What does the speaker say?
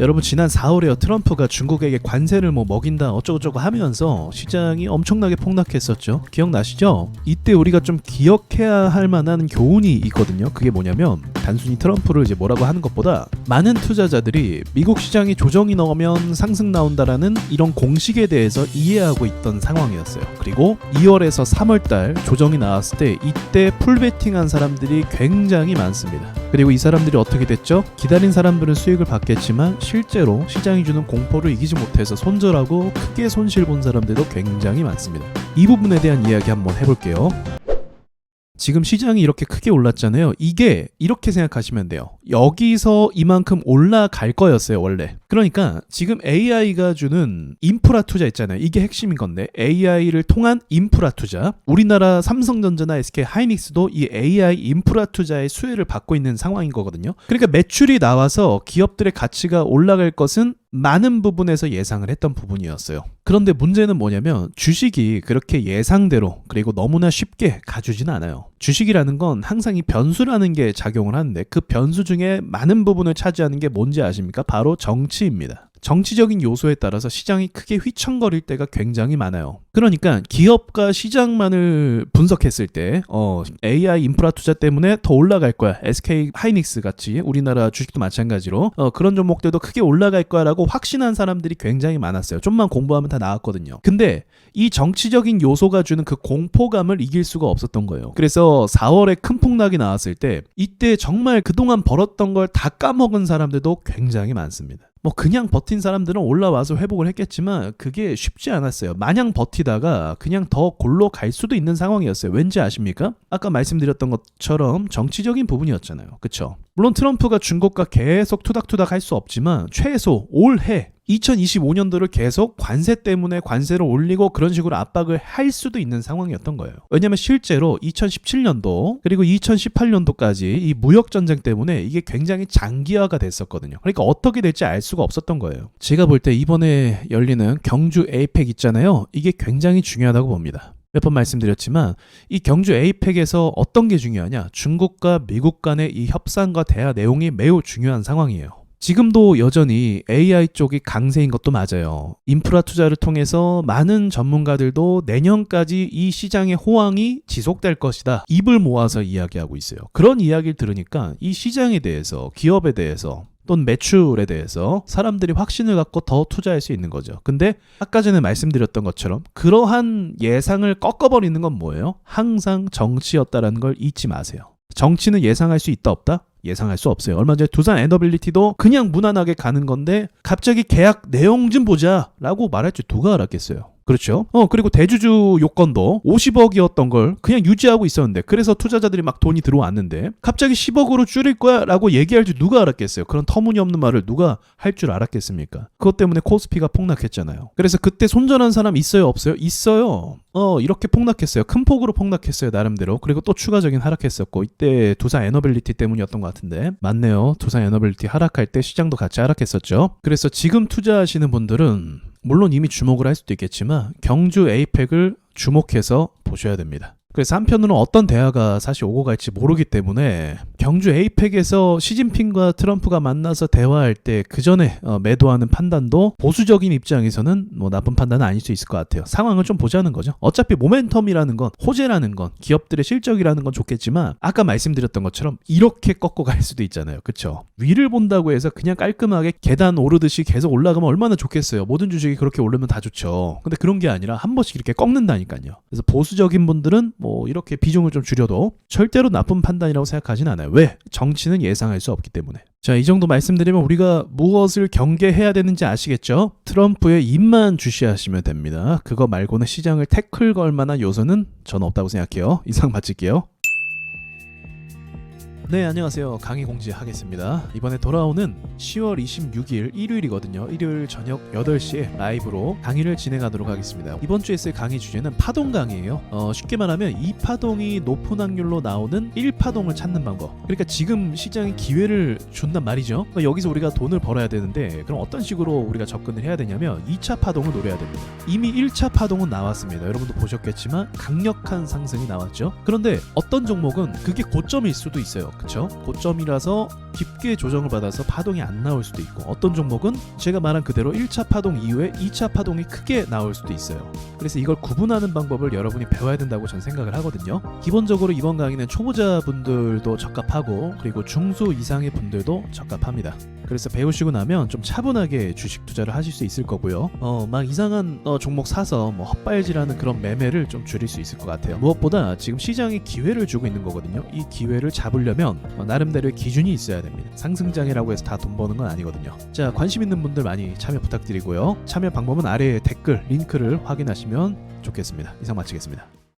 여러분 지난 4월에요. 트럼프가 중국에게 관세를 뭐 먹인다 어쩌고저쩌고 하면서 시장이 엄청나게 폭락했었죠. 기억나시죠? 이때 우리가 좀 기억해야 할 만한 교훈이 있거든요. 그게 뭐냐면 단순히 트럼프를 이제 뭐라고 하는 것보다 많은 투자자들이 미국 시장이 조정이 나오면 상승 나온다라는 이런 공식에 대해서 이해하고 있던 상황이었어요 그리고 2월에서 3월달 조정이 나왔을 때 이때 풀베팅한 사람들이 굉장히 많습니다 그리고 이 사람들이 어떻게 됐죠? 기다린 사람들은 수익을 받겠지만 실제로 시장이 주는 공포를 이기지 못해서 손절하고 크게 손실 본 사람들도 굉장히 많습니다. 이 부분에 대한 이야기 한번 해볼게요. 지금 시장이 이렇게 크게 올랐잖아요. 이게 이렇게 생각하시면 돼요. 여기서 이만큼 올라갈 거였어요, 원래. 그러니까 지금 AI가 주는 인프라 투자 있잖아요. 이게 핵심인 건데 AI를 통한 인프라 투자. 우리나라 삼성전자나 SK 하이닉스도 이 AI 인프라 투자의 수혜를 받고 있는 상황인 거거든요. 그러니까 매출이 나와서 기업들의 가치가 올라갈 것은 많은 부분에서 예상을 했던 부분이었어요. 그런데 문제는 뭐냐면 주식이 그렇게 예상대로 그리고 너무나 쉽게 가주진 않아요. 주식이라는 건 항상 이 변수라는 게 작용을 하는데 그 변수 중에 많은 부분을 차지하는 게 뭔지 아십니까? 바로 정치입니다. 정치적인 요소에 따라서 시장이 크게 휘청거릴 때가 굉장히 많아요. 그러니까 기업과 시장만을 분석했을 때 어, AI 인프라 투자 때문에 더 올라갈 거야. SK 하이닉스 같이 우리나라 주식도 마찬가지로 어, 그런 종목들도 크게 올라갈 거야라고 확신한 사람들이 굉장히 많았어요. 좀만 공부하면 다 나왔거든요. 근데 이 정치적인 요소가 주는 그 공포감을 이길 수가 없었던 거예요. 그래서 4월에 큰 폭락이 나왔을 때 이때 정말 그동안 벌었던 걸 다 까먹은 사람들도 굉장히 많습니다. 뭐 그냥 버틴 사람들은 올라와서 회복을 했겠지만 그게 쉽지 않았어요. 마냥 버티다가 그냥 더 골로 갈 수도 있는 상황이었어요. 왠지 아십니까? 아까 말씀드렸던 것처럼 정치적인 부분이었잖아요. 그쵸? 물론 트럼프가 중국과 계속 투닥투닥 할 수 없지만 최소 올해 2025년도를 계속 관세 때문에 관세를 올리고 그런 식으로 압박을 할 수도 있는 상황이었던 거예요. 왜냐하면 실제로 2017년도 그리고 2018년도까지 이 무역 전쟁 때문에 이게 굉장히 장기화가 됐었거든요. 그러니까 어떻게 될지 알 수가 없었던 거예요. 제가 볼 때 이번에 열리는 경주 에이펙 있잖아요. 이게 굉장히 중요하다고 봅니다. 몇번 말씀드렸지만 이 경주 에이펙에서 어떤 게 중요하냐? 중국과 미국 간의 이 협상과 대화 내용이 매우 중요한 상황이에요. 지금도 여전히 AI 쪽이 강세인 것도 맞아요. 인프라 투자를 통해서 많은 전문가들도 내년까지 이 시장의 호황이 지속될 것이다. 입을 모아서 이야기하고 있어요. 그런 이야기를 들으니까 이 시장에 대해서, 기업에 대해서, 또는 매출에 대해서 사람들이 확신을 갖고 더 투자할 수 있는 거죠. 근데 아까 전에 말씀드렸던 것처럼 그러한 예상을 꺾어버리는 건 뭐예요? 항상 정치였다라는 걸 잊지 마세요. 정치는 예상할 수 있다 없다? 예상할 수 없어요. 얼마 전에 두산 에너빌리티도 그냥 무난하게 가는 건데 갑자기 계약 내용 좀 보자라고 말할 줄 누가 알았겠어요. 그렇죠. 어, 그리고 대주주 요건도 50억이었던 걸 그냥 유지하고 있었는데 그래서 투자자들이 막 돈이 들어왔는데 갑자기 10억으로 줄일 거야 라고 얘기할 줄 누가 알았겠어요. 그런 터무니없는 말을 누가 할 줄 알았겠습니까? 그것 때문에 코스피가 폭락했잖아요. 그래서 그때 손절한 사람 있어요? 없어요? 있어요. 어, 이렇게 폭락했어요. 큰 폭으로 폭락했어요. 나름대로. 그리고 또 추가적인 하락했었고 이때 두산 에너빌리티 때문이었던 것 같은데 맞네요. 두산 에너빌리티 하락할 때 시장도 같이 하락했었죠. 그래서 지금 투자하시는 분들은 물론 이미 주목을 할 수도 있겠지만 경주 에이펙을 주목해서 보셔야 됩니다. 그래서 한편으로는 어떤 대화가 사실 오고 갈지 모르기 때문에 경주 에이펙에서 시진핑과 트럼프가 만나서 대화할 때 그 전에 어, 매도하는 판단도 보수적인 입장에서는 뭐 나쁜 판단은 아닐 수 있을 것 같아요. 상황을 좀 보자는 거죠. 어차피 모멘텀이라는 건 호재라는 건 기업들의 실적이라는 건 좋겠지만 아까 말씀드렸던 것처럼 이렇게 꺾고 갈 수도 있잖아요. 그쵸? 위를 본다고 해서 그냥 깔끔하게 계단 오르듯이 계속 올라가면 얼마나 좋겠어요. 모든 주식이 그렇게 오르면 다 좋죠. 근데 그런 게 아니라 한 번씩 이렇게 꺾는다니까요. 그래서 보수적인 분들은 뭐 이렇게 비중을 좀 줄여도 절대로 나쁜 판단이라고 생각하진 않아요. 왜? 정치는 예상할 수 없기 때문에. 자, 이 정도 말씀드리면 우리가 무엇을 경계해야 되는지 아시겠죠? 트럼프의 입만 주시하시면 됩니다. 그거 말고는 시장을 태클 걸 만한 요소는 저는 없다고 생각해요. 이상 마칠게요. 네, 안녕하세요. 강의 공지 하겠습니다. 이번에 돌아오는 10월 26일 일요일이거든요. 일요일 저녁 8시에 라이브로 강의를 진행하도록 하겠습니다. 이번 주에 쓸 강의 주제는 파동 강의예요. 어, 쉽게 말하면 이 파동이 높은 확률로 나오는 1파동을 찾는 방법. 그러니까 지금 시장이 기회를 준단 말이죠. 그러니까 여기서 우리가 돈을 벌어야 되는데 그럼 어떤 식으로 우리가 접근을 해야 되냐면 2차 파동을 노려야 됩니다. 이미 1차 파동은 나왔습니다. 여러분도 보셨겠지만 강력한 상승이 나왔죠. 그런데 어떤 종목은 그게 고점일 수도 있어요. 그쵸? 고점이라서 깊게 조정을 받아서 파동이 안 나올 수도 있고 어떤 종목은 제가 말한 그대로 1차 파동 이후에 2차 파동이 크게 나올 수도 있어요. 그래서 이걸 구분하는 방법을 여러분이 배워야 된다고 전 생각을 하거든요. 기본적으로 이번 강의는 초보자분들도 적합하고 그리고 중수 이상의 분들도 적합합니다. 그래서 배우시고 나면 좀 차분하게 주식 투자를 하실 수 있을 거고요. 어, 막 이상한 어, 종목 사서 뭐 헛발질하는 그런 매매를 좀 줄일 수 있을 것 같아요. 무엇보다 지금 시장이 기회를 주고 있는 거거든요. 이 기회를 잡으려면 어, 나름대로의 기준이 있어야 됩니다. 상승장이라고 해서 다 돈 버는 건 아니거든요. 자, 관심 있는 분들 많이 참여 부탁드리고요. 참여 방법은 아래에 댓글 링크를 확인하시면 좋겠습니다. 이상 마치겠습니다.